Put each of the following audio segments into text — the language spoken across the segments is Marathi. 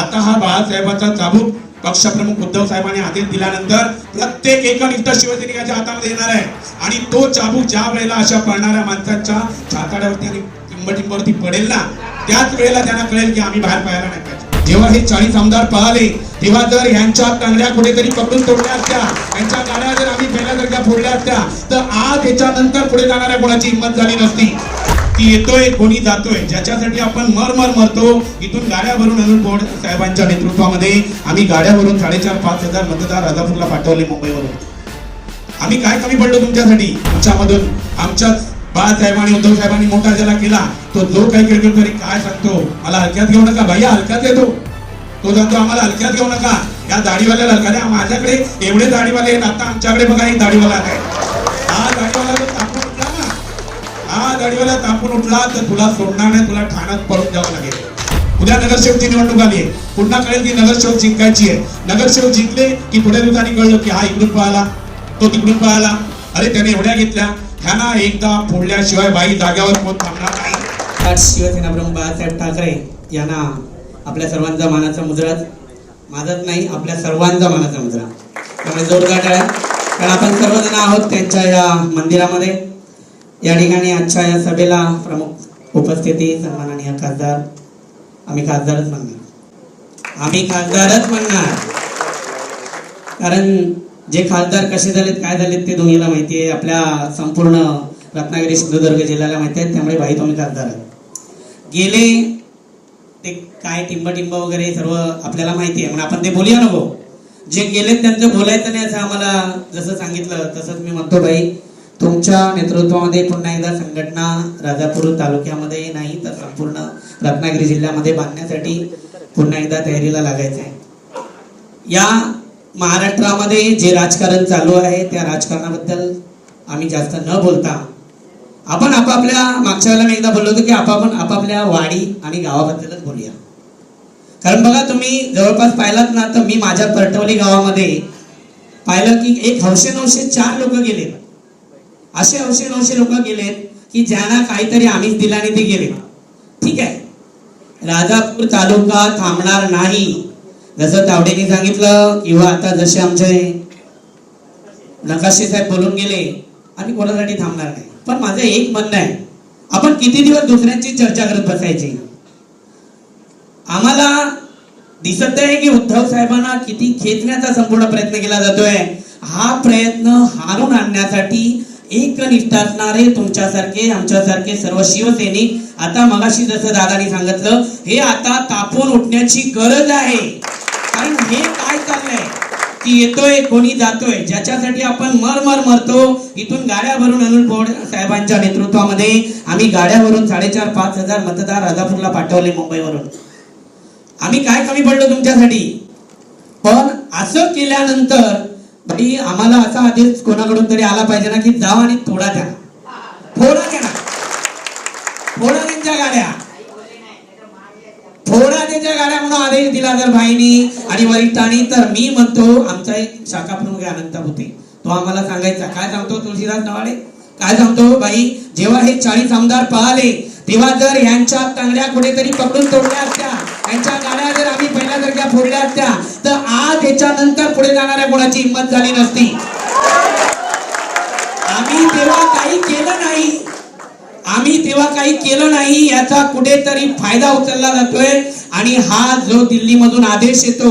आता हा बाळासाहेबांचा चाबूक पक्षप्रमुख उद्धव साहेबांनी आदेश दिल्यानंतर प्रत्येक एकनिष्ठ शिवसैनिकाच्या हातामध्ये येणार आहे. आणि तो चाबूक ज्या वेळेला अशा पळणाऱ्या माणसांच्या छाताड्यावरती आणि किंबटिंबावरती पडेल ना त्याच वेळेला त्यांना कळेल की आम्ही बाहेर पळायला नाही पाहिजे. जेव्हा हे चाळीस आमदार पळाले तेव्हा जर यांच्या तांगड्या कुठेतरी पकडून तोडल्या असत्या यांच्या गाड्या जर आम्ही पहिल्यासारख्या फोडल्या असत्या तर आज याच्यानंतर पुढे जाणाऱ्या कोणाची हिंमत झाली नसती. की येतोय कोणी जातोय ज्याच्यासाठी आपण मर मर मरतो इथून गाड्या भरून अनिल बोर्ड साहेबांच्या नेतृत्वामध्ये आम्ही गाड्या भरून साडेचार पाच हजार मतदार राजापूरला पाठवले मुंबईवरून. आम्ही काय कमी पडलो तुमच्यासाठी? आमच्यामधून आमच्याच बाळासाहेबांनी उद्धव साहेबांनी मोठा ज्याला केला. तो जो काही तरी काय सांगतो? मला हलक्यात घेऊ नका भैया हलक्यात येतो. तो सांगतो आम्हाला हलक्यात घेऊ नका. या दाढीवाल्याला हलका माझ्याकडे एवढे दाढीवाले आहेत आता आमच्याकडे बघा एक दाढीवाला आहे. गाडीवाला तापून उठला तर तुला सोडणार नाही तुला ठाण्यात पळून जावं लागेल. उद्या नगरसेवकची निवडणूक आली आहे. पुन्हा कळेल की नगरसेवक जिंकायची आहे. नगरसेवक जिंकले की थोड्या दिवसांनी कळलं की हा इकडून पळाला तो तिकडून पळाला. अरे त्याने एवढ्या घेतल्या. ह्यांना एकदा फोडल्याशिवाय बाई जाग्यावर कोण थांबणार नाही. आज शिवसेना प्रमुख बाळासाहेब ठाकरे यांना आपल्या सर्वांचा मानाचा मुजरा. माझाच नाही आपल्या सर्वांचा मानाचा मुजरा. त्यामुळे जोरदार कारण आपण सर्वजण आहोत त्यांच्या या मंदिरामध्ये. या ठिकाणी आजच्या या सभेला प्रमुख उपस्थिती सन्माननीय खासदार आम्ही खासदारच म्हणणार. आम्ही खासदारच म्हणणार. कारण जे खासदार कसे झालेत काय झालेत ते दोन्हीला माहिती आहे. आपल्या संपूर्ण रत्नागिरी सिंधुदुर्ग जिल्ह्याला माहिती आहे. त्यामुळे भाई तुम्ही खासदार आहात. गेले ते काय टिंब टिंब वगैरे सर्व आपल्याला माहिती आहे. म्हणून आपण ते बोलूया नको जे गेलेत त्यांचं बोलायचं नाही असं आम्हाला जसं सांगितलं तसंच मी म्हणतो भाई तुमच्या नेतृत्वामध्ये पुन्हा एकदा संघटना राजापूर तालुक्यामध्ये नाही तर संपूर्ण रत्नागिरी जिल्ह्यामध्ये बांधण्यासाठी पुन्हा एकदा तयारीला लागायचं आहे. या महाराष्ट्रामध्ये जे राजकारण चालू आहे त्या राजकारणाबद्दल आम्ही जास्त न बोलता आपण आपापल्या मागच्या वेळेला मी एकदा बोललो होतो की आपण आपापल्या वाडी आणि गावाबद्दलच बोलूया. कारण बघा तुम्ही जवळपास पाहिलात ना तर मी माझ्या परटवली गावामध्ये पाहिलं की एक हौशे नऊशे चार लोक गेले. असे अवशे नवशे लोक गेलेत की ज्यांना काहीतरी आम्हीच दिला आणि ते गेले. ठीक आहे. राजापूर तालुका थांबणार नाही. जसं तावडेने सांगितलं किंवा आता जसे आमचे नकाशे साहेब बोलून गेले आम्ही कोणासाठी थांबणार नाही. पण माझं एक म्हणणं आहे आपण किती दिवस दुसऱ्यांची चर्चा करत बसायची? आम्हाला दिसत आहे की उद्धव साहेबांना किती खेचण्याचा संपूर्ण प्रयत्न केला जातोय. हा प्रयत्न हारून आणण्यासाठी एकनिष्ठ असणारे तुमच्यासारखे आमच्यासारखे सर्व शिवसैनिक आता मगाशी जसं दादानी सांगितलं हे आता तापून उठण्याची गरज आहे. कारण हे काय चाललंय? की येतोय कोणी जातोय ज्याच्यासाठी आपण मर मर मरतो इथून गाड्या भरून अनिल बोर्ड साहेबांच्या नेतृत्वामध्ये आम्ही गाड्या भरून साडेचार पाच हजार मतदार राजापूरला पाठवले मुंबईवरून. आम्ही काय कमी पडलो तुमच्यासाठी? पण असं केल्यानंतर भाई आम्हाला असा आदेश कोणाकडून तरी आला पाहिजे ना की जाव आणि तोडा त्यांना फोडा त्यांना फोडा त्यांच्या गाड्या. फोडा त्यांच्या गाड्या म्हणून आदेश दिला जर भाईनी आणि वरिष्ठांनी तर मी म्हणतो आमचा एक शाखा प्रमुख अनंत होते तो आम्हाला सांगायचा काय सांगतो तुळशीदास नवाडे? काय सांगतो बाई जेव्हा हे चाळीस आमदार पळाले तेव्हा जर यांच्या तांगड्या कुठेतरी पकडून तोडल्या असत्या. यांच्या गाड्या जर आम्ही पहिल्यासारख्या फोडल्या असत्या तर आज याच्यानंतर पुढे जाणाऱ्या कोणाची हिंमत झाली नसती. आम्ही तेव्हा काही केलं नाही. आम्ही तेव्हा काही केलं नाही याचा कुठेतरी फायदा उचलला जातोय. आणि हा जो दिल्लीमधून आदेश येतो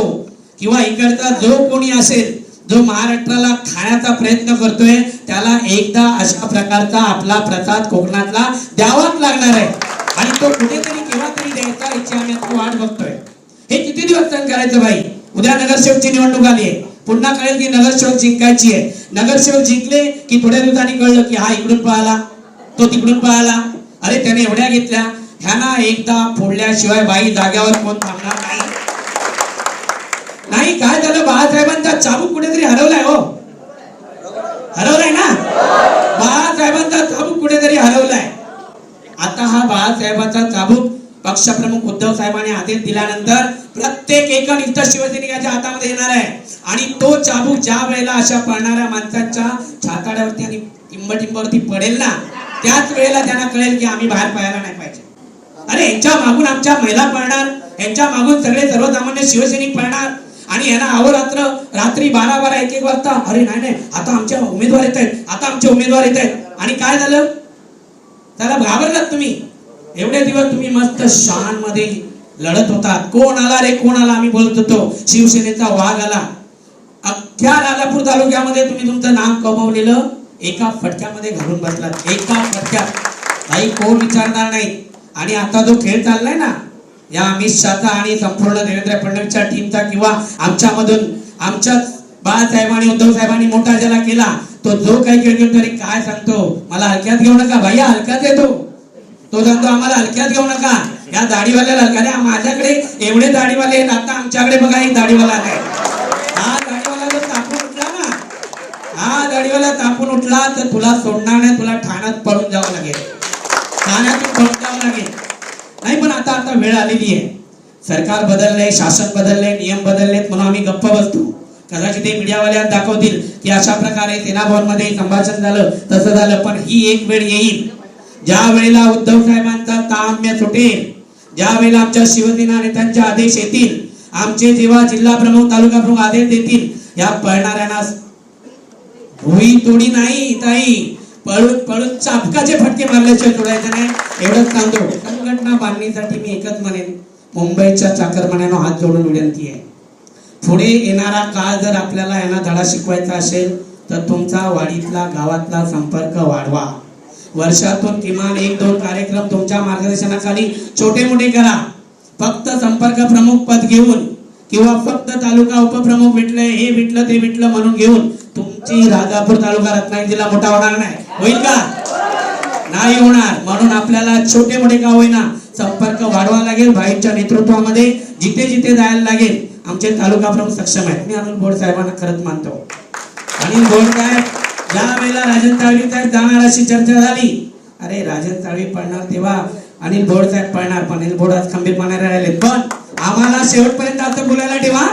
किंवा इकडचा जो कोणी असेल जो महाराष्ट्राला खाण्याचा प्रयत्न करतोय त्याला एकदा अशा प्रकारचा आपला प्रसाद कोकणातला द्यावाच लागणार आहे. आणि तो कुठेतरी केव्हा तरी द्यायचा याची आम्ही वाट बघतोय. हे किती दिवस करायचं भाई? उद्या नगरसेवकची निवडणूक आली आहे. पुन्हा कळेल की नगरसेवक जिंकायची आहे. नगरसेवक जिंकले की थोड्या दिवसांनी कळलं की हा इकडून पळाला तो तिकडून पळाला. अरे त्याने एवढ्या घेतल्या. ह्यांना एकदा फोडल्याशिवाय बाई जाग्यावर कोण थांबणार नाही. नाही काय झालं? बाळासाहेबांचा चाबूक कुठेतरी हरवलाय हो. हरवलाय ना? बाळासाहेबांचा चाबूक कुठेतरी हरवलाय. आता हा बाळासाहेबांचा चाबूक पक्षप्रमुख उद्धव साहेबांनी आदेश दिल्यानंतर प्रत्येक एकनिष्ठ शिवसैनिकाच्या हातामध्ये येणार आहे. आणि तो चाबूक ज्या वेळेला अशा पळणाऱ्या माणसांच्या छाताड्यावरती आणि टिंबटिंबावरती पडेल ना त्याच वेळेला त्यांना कळेल की आम्ही बाहेर पळायला नाही पाहिजे. अरे यांच्या मागून आमच्या महिला पळणार यांच्या मागून सगळे सर्वसामान्य शिवसैनिक पळणार आणि यांना अहोरात्र रात्री बारा बारा एक एक वाजता अरे नाही नाही आता आमच्या उमेदवार येत आहेत आता आमचे उमेदवार येत आहेत. आणि काय झालं? त्याला घाबरलात तुम्ही. एवढे दिवस तुम्ही मस्त शाळांमध्ये मध्ये लढत होतात. कोण आला रे कोण आला? आम्ही बोलत होतो. शिवसेनेचा वाघ आला. अख्ख्या राजापूर तालुक्यामध्ये तुम्ही तुमचं नाम कमवलेलं एका फटक्यामध्ये घालून बसलात. एका फटक्यात. काही कोण विचारणार नाही. आणि आता जो खेळ चाललाय ना या अमित शहाचा आणि संपूर्ण देवेंद्र फडणवीसच्या टीमचा किंवा आमच्यामधून आमच्या बाळासाहेबांनी उद्धव साहेबांनी मोठा ज्याला केला तो जो काही खेळ घेऊन तरी काय सांगतो मला हलक्यात घेऊ नका. भैया हलक्यात येतो. तो सांगतो आम्हाला हलक्यात घेऊ नका. या दाढीवाल्याला हलक्यात नाही माझ्याकडे एवढे दाढीवाले आहेत. आता आमच्याकडे बघा एक दाढीवाला आहे. हा दाढीवाला जर तापून उठला ना हा दाढीवाला तापून उठला तर तुला सोडणार नाही. तुला ठाण्यात पळून जावं लागेल. ठाण्यातून पळून जावं लागेल. नाही पण आता आता वेळ आलेली आहे. सरकार बदललंय शासन बदललंय नियम बदललेत म्हणून आम्ही गप्प बसतो. कदाचित ते मीडियावाल्या दाखवतील की अशा प्रकारे सेना भवनमध्ये संभाषण झालं तसं झालं पण ही एक वेळ येईल. ज्या वेळेला उद्धव साहेबांचा ताम्य सुटेल ज्या वेळेला आमच्या शिवसेना नेत्यांचे आदेश येतील आमचे जेव्हा जिल्हा प्रमुख तालुका प्रमुख आदेश देतील या पळणाऱ्यांना भुई तोडी नाही ताई. पळून पळून चापकाचे फटके मारल्याशिवाय तोडायचे नाही? एवढंच सांगतो. संघटना बांधणीसाठी मी एकच म्हणेन मुंबईच्या चाकरमान्यानं हात जोडून विनंती आहे. पुढे येणारा काळ जर आपल्याला यांना धडा शिकवायचा असेल तर तुमचा वाडीतला गावातला संपर्क वाढवा. वर्षातून किमान एक दोन कार्यक्रम तुमच्या मार्गदर्शनाखाली छोटे मोठे करा. फक्त संपर्क प्रमुख पद घेऊन किंवा फक्त तालुका उपप्रमुख भेटले हे भेटलं ते भेटलं म्हणून घेऊन तुमची राजापूर तालुका रत्नागिरी जिल्हा मोठा होणार नाही. होईल का? नाही होणार. म्हणून आपल्याला छोटे मोठे का होईना संपर्क वाढवा लागेल भाईच्या नेतृत्वामध्ये जिथे जिथे जायला लागेल. आमचे तालुका प्रमुख सक्षम आहेत. मी अनिल बोड साहेबांना खरंच मानतो. अनिल बोड साहेब ज्या वेळेला राजन तावडी साहेब जाणार अशी चर्चा झाली. अरे राजन तावडी पडणार तेव्हा अनिल बोड साहेब पळणार पण अनिल बोड आज खंबीरपणे राहिले पण आम्हाला शेवटपर्यंत असं बोलायला ठेवा.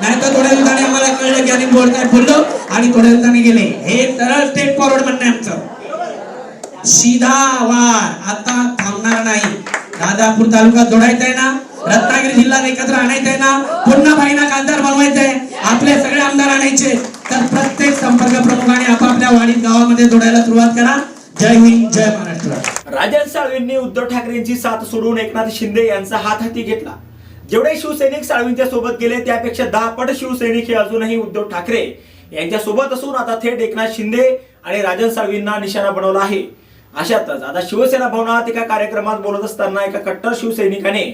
नाही तर थोड्या दिवसाने आम्हाला कळलं की अनिल बोड साहेब बोललो आणि थोड्या दिवसाने गेले. हे सरळ स्टेट फॉरवर्ड म्हणणं आमचं. सीधा वार. आता थांबणार नाही. राधापूर तालुका जोडायचा आहे ना? रत्नागिरी जिल्हा एकत्र आणायचा आहे ना? पुन्हा भाईना खासदार बनवायचंय आपले सगळे आमदार आणायचे. तर प्रत्येक संपर्क मध्ये जोडायला सुरुवात करा. जय हिंद जय महाराष्ट्र. राजन साळवींनी उद्धव ठाकरेंची साथ सोडून एकनाथ शिंदे यांचा हात हाती घेतला. जेवढे शिवसैनिक साळवींच्या सोबत गेले त्यापेक्षा दहा पट शिवसैनिक हे अजूनही उद्धव ठाकरे यांच्या सोबत असून आता थेट एकनाथ शिंदे आणि राजन साळवींना निशाणा बनवला आहे. अशातच आता शिवसेना भवनात एका कार्यक्रमात बोलत असताना एका कट्टर शिवसैनिकाने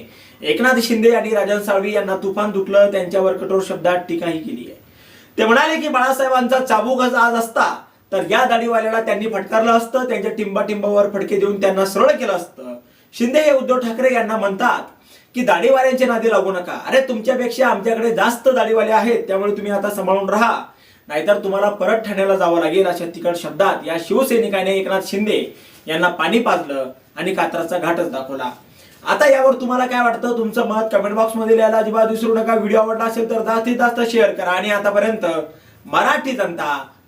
एकनाथ शिंदे आणि राजन साळवी यांना तुफान दुखलं त्यांच्यावर कठोर शब्दात टीकाही केली आहे. ते म्हणाले की बाळासाहेबांचा चाबूक आज असता. तर या दाढीवाल्याला त्यांनी फटकारलं असतं त्यांच्या टिंबाटिंबावर फटके देऊन त्यांना सरळ केलं असतं. शिंदे हे उद्धव ठाकरे यांना म्हणतात की दाढीवाल्यांच्या नादी लागू नका. अरे तुमच्यापेक्षा आमच्याकडे जास्त दाढीवाले आहेत त्यामुळे तुम्ही आता सांभाळून राहा. नाहीतर तुम्हाला परत ठाण्याला जावं लागेल अशा तिकट शब्दात. या शिवसैनिकाने एकनाथ शिंदे यांना पाणी पाजलं आणि कात्राचा घाटच दाखवला. आता यावर तुम्हाला काय वाटतं? तुमचं मत कमेंट बॉक्समध्ये लिहायला अजिबात विसरू नका. व्हिडिओ आवडला असेल तर जास्तीत जास्त शेअर करा. आणि आतापर्यंत मराठी जनता